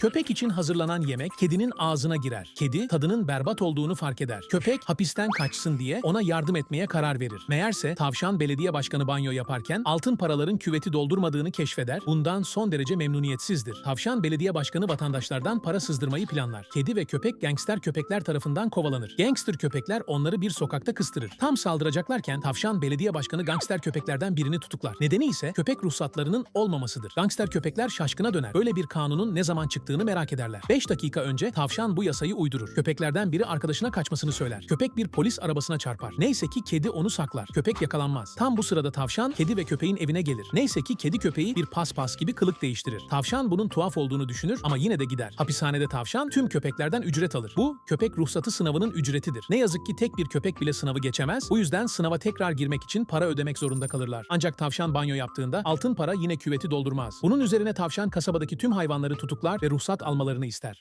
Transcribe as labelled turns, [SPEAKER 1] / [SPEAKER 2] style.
[SPEAKER 1] Köpek için hazırlanan yemek kedinin ağzına girer. Kedi tadının berbat olduğunu fark eder. Köpek hapisten kaçsın diye ona yardım etmeye karar verir. Meğerse tavşan belediye başkanı banyo yaparken altın paraların küveti doldurmadığını keşfeder. Bundan son derece memnuniyetsizdir. Tavşan belediye başkanı vatandaşlardan para sızdırmayı planlar. Kedi ve köpek gangster köpekler tarafından kovalanır. Gangster köpekler onları bir sokakta kıstırır. Tam saldıracaklarken tavşan belediye başkanı gangster köpeklerden birini tutuklar. Nedeni ise köpek ruhsatlarının olmamasıdır. Gangster köpekler şaşkına döner. Böyle bir kanunun ne zaman çıktığını merak ederler. 5 dakika önce tavşan bu yasayı uydurur. Köpeklerden biri arkadaşına kaçmasını söyler. Köpek bir polis arabasına çarpar. Neyse ki kedi onu saklar. Köpek yakalanmaz. Tam bu sırada tavşan kedi ve köpeğin evine gelir. Neyse ki kedi köpeği bir paspas gibi kılık değiştirir. Tavşan bunun tuhaf olduğunu düşünür ama yine de gider. Hapishanede tavşan tüm köpeklerden ücret alır. Bu köpek ruhsatı sınavının ücretidir. Ne yazık ki tek bir köpek bile sınavı geçemez. Bu yüzden sınava tekrar girmek için para ödemek zorunda kalırlar. Ancak tavşan banyo yaptığında altın para yine küveti doldurmaz. Bunun üzerine tavşan kasabadaki tüm hayvanları tutuklar ve ruhsat almalarını ister.